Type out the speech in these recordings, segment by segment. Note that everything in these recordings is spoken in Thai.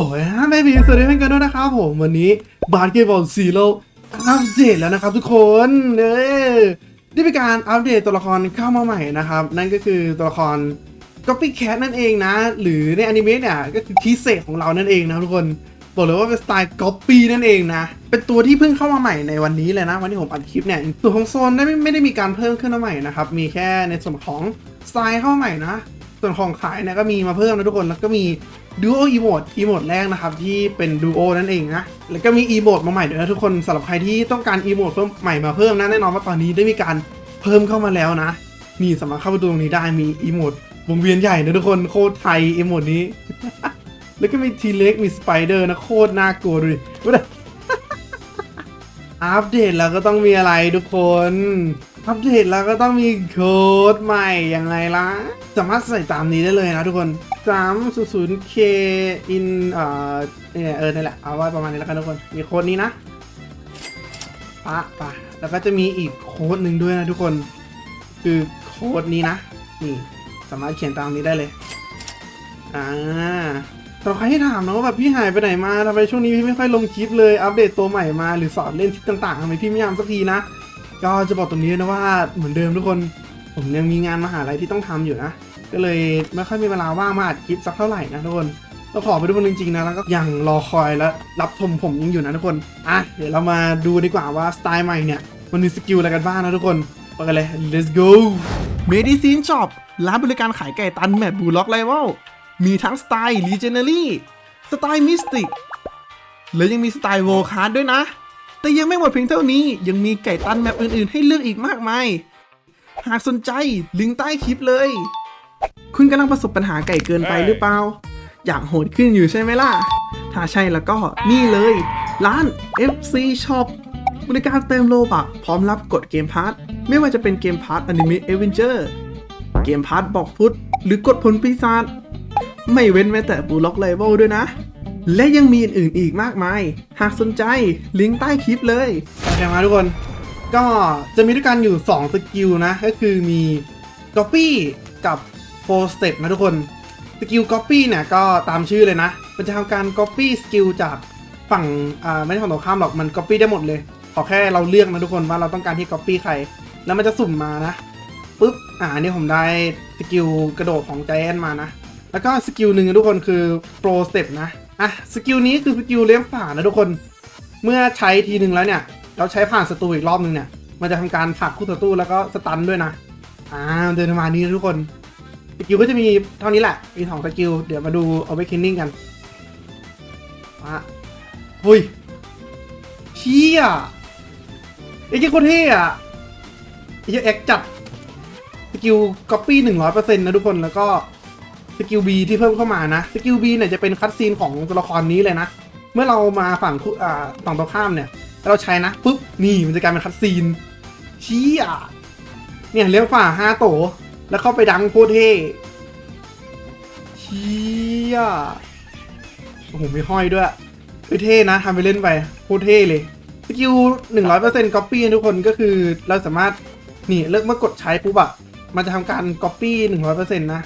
อ้ยฮะแม่บีสวัสดีเพื่อนกันด้วยนะครับผมวันนี้บาร์เกบอลซีโร่อัปเดตแล้วนะครับทุกคนเออได้มีการอัปเดตตัวละครเข้ามาใหม่นะครับ นั่นก็คือตัวละคร Copycat นั่นเองนะ หรือในอนิเมะเนี่ยก็คือคีเศษของเรานั่นเองนะทุกคนบอกเลยว่าเป็นสไตล์ Copy นั่นเองนะ เป็นตัวที่เพิ่งเข้ามาใหม่ในวันนี้เลยนะ วันที่ผมอัดคลิปเนี่ยส่วนของโซนได้ไม่ไม่ได้มีการเพิ่มขึ้นมาใหม่นะครับมีแค่ในส่วนของสไตล์เข้าใหม่นะ ส่วนของขายเนี่ยก็มีมาเพิ่มนะทุกคน แล้วก็มีดูโออีโมดอีโมดแรกนะครับ ที่เป็นดูโอนั่นเองนะ แล้วก็มีอีโมดมาใหม่ด้วยนะทุกคนสำหรับใครที่ต้องการอีโมดเพิ่มใหม่มาเพิ่มนะแน่นอนว่าตอนนี้ได้มีการเพิ่มเข้ามาแล้วนะนี่สามารถเข้าไปดูตรงนี้ได้มีอีโมดวงเวียนใหญ่นะทุกคนโคตรไทยอีโมดนี้ แล้วก็มีทีเล็กมีสไปเดอร์นะโคตรน่ากลัวดูดิว่าแต่ อัปเดตแล้วก็ต้องมีอะไรทุกคน อัปเดตแล้วก็ต้องมีโค้ดใหม่ยังไงล่ะ สามารถใส่ตามนี้ได้เลยนะทุกคน 300k in เอ่อเนี่ยเออนี่แหละ เอาไว้ประมาณนี้แล้วกันทุกคน มีโค้ดนี้นะปะปะแล้วก็จะมีอีกโค้ดหนึ่งด้วยนะทุกคน คือโค้ดนี้นะ นี่ สามารถเขียนตามนี้ได้เลย อ่า สำหรับใครที่ถามนะว่าแบบพี่หายไปไหนมาทำไมช่วงนี้พี่ไม่ค่อยลงคลิปเลยอัปเดตตัวใหม่มาหรือสอนเล่นทริคต่างๆทำไมพี่ไม่ยามสักทีนะ ก็จะบอกตรงนี้นะว่าเหมือนเดิมทุกคน ผมยังมีงานมหาลัยที่ต้องทำอยู่นะ ก็เลยไม่ค่อยมีเวลาว่างมาอัดคลิปสักเท่าไหร่นะทุกคนต้องขอไปทุกคนจริงๆนะแล้วก็ยังรอคอยและรับชมผมยังอยู่นะทุกคนอะเดี๋ยวเรามาดูดีกว่าว่าสไตล์ใหม่เนี่ยมันมีสกิลอะไรกันบ้างนะทุกคนไปกันเลย let's go Medicine Shop ร้านบริการขายไก่ตันแมทบูล็อกไลเวล มีทั้งสไตล์ Legendary สไตล์มิสติกและยังมีสไตล์โวคาร์ดด้วยนะ แต่ยังไม่หมดเพียงเท่านี้ ยังมีไก่ตันแมปอื่นๆ ให้เลือกอีกมากมาย หากสนใจลิงก์ใต้คลิปเลย คุณกำลังประสบปัญหาไก่เกินไปหรือเปล่า อยากโหดขึ้นอยู่ใช่ไหมล่ะ ถ้าใช่แล้วก็นี่เลย ร้าน FC Shop บริการเติมโลบักพร้อมรับกดเกมพาร์ทไม่ว่าจะเป็นเกมพาร์ทอนิเมะเอเวนเจอร์เกมพาร์ทบอกฟุตหรือกดผลปีศาจ ไม่เว้นแม้แต่บูล็อกเลเวลด้วยนะ และยังมีอื่นๆอีกมากมาย หากสนใจลิงก์ใต้คลิปเลยโอเคมาทุกคน ก็จะมีด้วยกันอยู่ 2 สกิลนะ ก็คือมี Copy กับ Full Step นะทุกคน สกิล Copy เนี่ยก็ตามชื่อเลยนะ มันจะทำการ Copy สกิลจากฝั่งอ่าไม่ใช่ฝั่งตรงข้ามหรอกมัน Copy ได้หมดเลย ขอแค่เราเลือกนะทุกคนว่าเราต้องการที่ Copy ใคร แล้วมันจะสุ่มมานะปุ๊บอ่าอันนี่ผมได้สกิลกระโดดของ Giant มานะ แล้วก็สกิลหนึ่งทุกคนคือ Pro Step นะ อะสกิลนี้คือสกิลเลี้ยงผ่านนะทุกคน เมื่อใช้ทีหนึ่งแล้วเนี่ย เราใช้ผ่านศัตรูอีกรอบหนึ่งเนี่ย มันจะทำการผลักคู่ศัตรูแล้วก็สตันด้วยนะ อ่าเดินมานี้ทุกคนสกิลก็จะมีเท่านี้แหละ มีสองสกิล เดี๋ยวมาดูเอาไว้คินนิ่งกันมาหุยเชี่ยไอ้เจ้าคตรเท่อะไอ้เจ้าเอ็กจัดสกิลก๊อปปี้หนึ่งร้อยเปอร์เซ็นต์นะทุกคนแล้วก็ สกิล B ที่เพิ่มเข้ามานะสกิล B เนี่ยจะเป็นคัตซีนของตัวละครนี้เลยนะ เมื่อเรามาฝั่งอ่าฝั่งตรงข้ามเนี่ยเราใช้นะปุ๊บนี่มันจะกลายเป็นคัตซีนเชี่ยเนี่ยเลี้ยงฝ่าห้าโต แล้วเข้าไปดังโคตรเท่เชี่ยโอ้โหไม่ห้อยด้วยเฮ้ยเท่นะทำไปเล่นไปโคตรเท่เลยสกิลหนึ่งร้อยเปอร์เซ็นต์ก๊อปปี้ทุกคนก็คือเราสามารถนี่เลิกเมื่อกดใช้ปุ๊บอะมันจะทำการก๊อปปี้หนึ่งร้อยเปอร์เซ็นต์นะ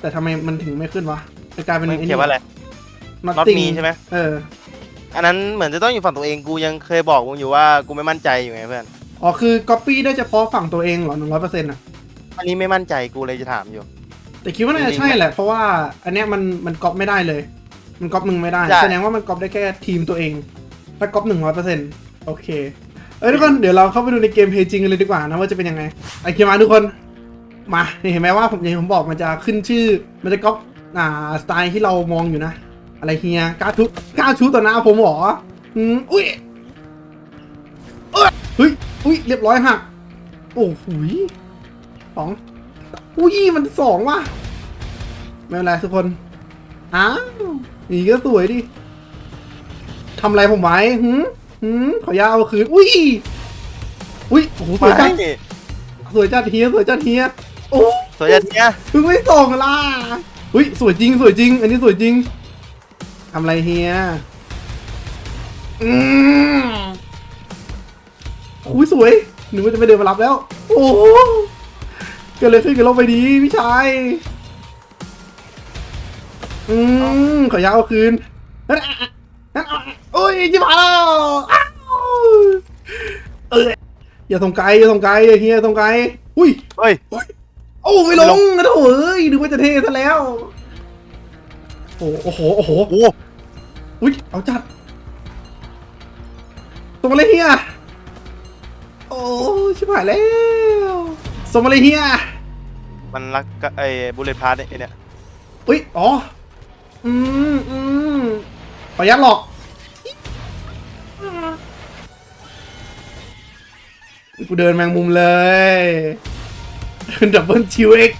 แต่ทำไมมันถึงไม่ขึ้นวะจะกลายเป็นมันเขียนว่าอะไรน็อต Not ติง me ใช่ไหมเอออันนั้นเหมือนจะต้องอยู่ฝั่งตัวเองกูยังเคยบอกมึงอยู่ว่ากูไม่มั่นใจอยู่ไงเพื่อนอ๋อคือก๊อปปี้ได้เฉพาะฝั่งตัวเองเหรอหนึ่งร้อยเปอร์เซ็นต์อะอันนี้ไม่มั่นใจกูเลยจะถามอยู่ แต่คิดว่าน่าจะใช่แหละเพราะว่าอันเนี้ยมันมันก๊อปไม่ได้เลย มันก๊อปมึงไม่ได้ใช่ แสดงว่ามันก๊อปได้แค่ทีมตัวเองถ้าก๊อปหนึ่งร้อยเปอร์เซ็นต์โอเคเอ้ยทุกคนเดี๋ยวเราเข้าไปดูในเกมเพลย์จริงกันเลยดีกว่านะว่าจะเป็นยังไงโอเคมาทุกคน มานี่เห็นไหมว่าผมอย่างที่ผมบอกมันจะขึ้นชื่อ มันจะก๊อปอ่าสไตล์ที่เรามองอยู่นะ อะไรเฮียกล้าทุบกล้าชูต่อหน้าผมเหรออืมอุ้ยเอ้ยเฮ้ยอุ้ยเรียบร้อยหักโอ้โหยสองอุ้ยมันสองว่ะไม่เป็นไรทุกคนอ้าวนี่ก็สวยดิทำอะไรผมไว้หืมหืมขอยาเอาคืน อุ้ย อุ้ย โอ้โหสวยจัดไม่สวยจัดเฮียสวยจัดเฮีย โอ้สวยจัดเนี่ยเพิ่งไม่ส่งล่ะอุ้ยสวยจริงสวยจริง อันนี้สวยจริงทำอะไรเฮียอืมอุ้ยสวยหนูว่าจะไปเดินมารับแล้ว โอ้โหเกิดอะไรขึ้นกับโลกใบนี้พี่ชายอืมขอยาวเอาคืนโอ้ยจิบหายแล้วอ้าวเอออย่าส่งไกลอย่าส่งไกลอย่าเฮียส่งไกลอุ้ยเฮ้ย โอ้ไม่ลงนะโถเอ้ยนึกว่าจะเทซะแล้ว โอ้โอ้โหโอ้โหโอ้อุ้ยเอาจัดส่งมาเลยเฮียโอ้ชิบหายแล้วส่งมาเลยเฮียมันรักกับไอ้บุลเลตพาร์ทไอ้เนี่ยอุ้ยอ๋ออืมอืมประหยัดหรอกกูเดินแมงมุมเลย ดับเบิลชิวเอ็ก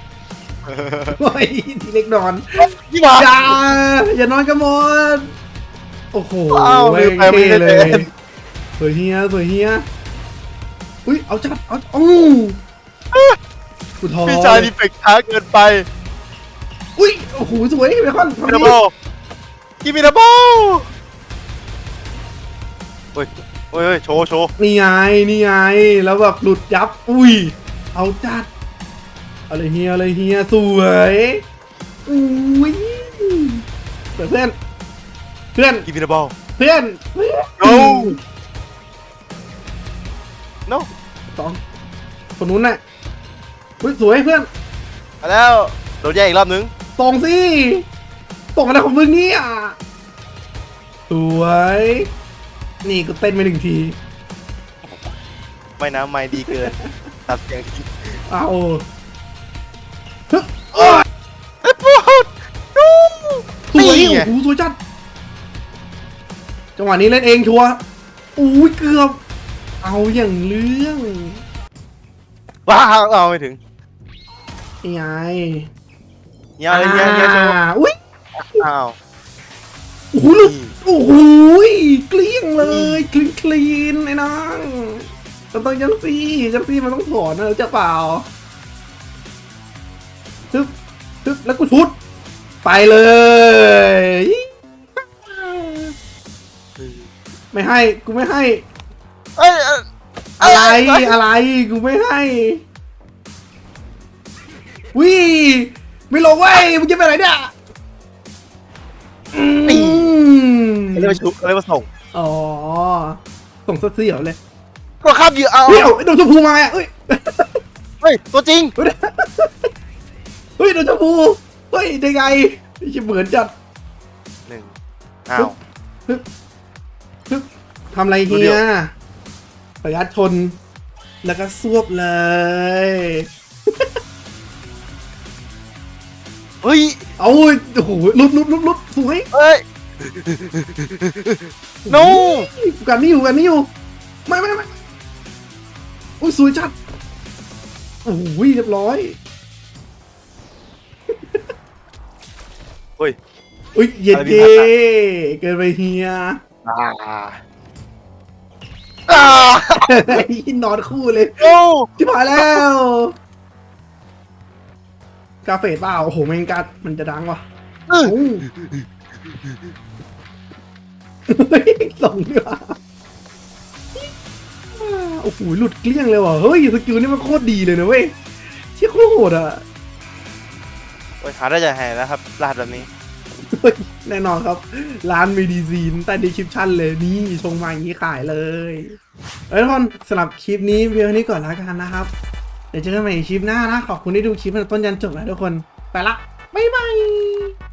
โอ้ยทีเล็กนอนยี่หว่าอย่าอย่านอนกันหมดโอ้โหอ้าวแม่งไม่ไปไม่เท่ได้เลยเล่นสวยเฮียสวยเฮียอุ้ยเอาจัดเอาอู้กูทอพี่ชายดีเฟกช้าเกินไป อุ้ยโอ้โหสวยเบคอนมิทำนาดีโบกิมินาโบเฮ้ยเฮ้ยเฮ้ยโชว์โชว์นี่ไงนี่ไงแล้วแบบหลุดยับ อุ้ยเอาจัดเอาเลยเฮียเอาเลยเฮียสวยอุ้ยเพื่อนเพื่อนเพื่อนกิมินาโบเพื่อนเพื่อน no no สองคนนู้นน่ะอุ้ยสวยเพื่อนมาแล้วโดนแย่งอีกรอบนึงตรงสิตรงอะไรของมึงเนี่ยสวย นี่ก็เต้นไปหนึ่งทีไม่นะไม่ดีเกินตัดเสียงทิ้งเอาฮึ สวยนี่โอ้ไงโหสวยจัด จังหวะนี้เล่นเองชัวร์อุ้ยเกือบ เอาอย่างเรื่องว้าเอาไม่ถึงนี่ไงเฮียเลยเฮียเฮียโชว์อ่าอุ้ยอ้าวโอ้โหหลุดนี่โอ้โหเกลี้ยงเลยคลีนคลีนไอ้น้องมันต้องยังซี่ยังซี่มันต้องถอนนะเจ้าเปล่า ทึบทึบแล้วกูชุด ไปเลย ไม่ให้ กูไม่ให้ เอ้ยเอ้ยอะไรเอ้ยอะไร กูไม่ให้วิไม่ลงเว้ยมึงจะไปไหนเนี่ยอืมเขาเรียกว่าชุบเขาเรียกว่าส่งอ๋อ ส่งเสียวเลยก็ข้ามเหยื่อเอาเฮ้ยเอาโดนชมพูมาอะเฮ้ย เฮ้ยตัวจริง เฮ้ยโดนชมพู เฮ้ยได้ไงจะเหมือนจัดหนึ่งอ้าว ทำอะไรดูเฮีเดี๋ยยว ประยัดชน แล้วก็ซวบเลย เฮ้ยเอาโอ้โหลุดลุดลุดลุดสวยเอ้ย no กูกันไม่อยู่กันไม่อยู่ ไม่ไม่ไม่โอ้ยสวยจัดโอ้โหเรียบร้อย เฮ้ย อุ้ยเย็นอะไรมีเย่พัดอะเกินไปเฮียอ่าอ่านอนคู่เลยโอ้ชิบหายแล้วกาเฟดเปล่าโอ้โหแมงกัดมันจะดังว่ะเออโอ้เฮ้ยส่งดีกว่าโอ้โหหลุดเกลี้ยงเลยว่ะเฮ้ยสกิลนี่มันโคตรดีเลยนะเว้ยเชี่ยโคตรโหดอะโอ้ย หาได้จะแห่นะครับรหัสแบบนี้ แน่นอนครับ ร้านมีดีซีนใต้ดีคริปชั่นเลยนี่ชงมาอย่างนี้ขายเลยเอ้ยทุกคนสำหรับคลิปนี้เพียงเท่านี้ก่อนแล้วกันนะครับ เดี๋ยวเจอกันใหม่ในคลิปหน้านะ ขอบคุณที่ดูคลิปตั้งต้นยันจบนะทุกคน ไปละ บ๊ายบาย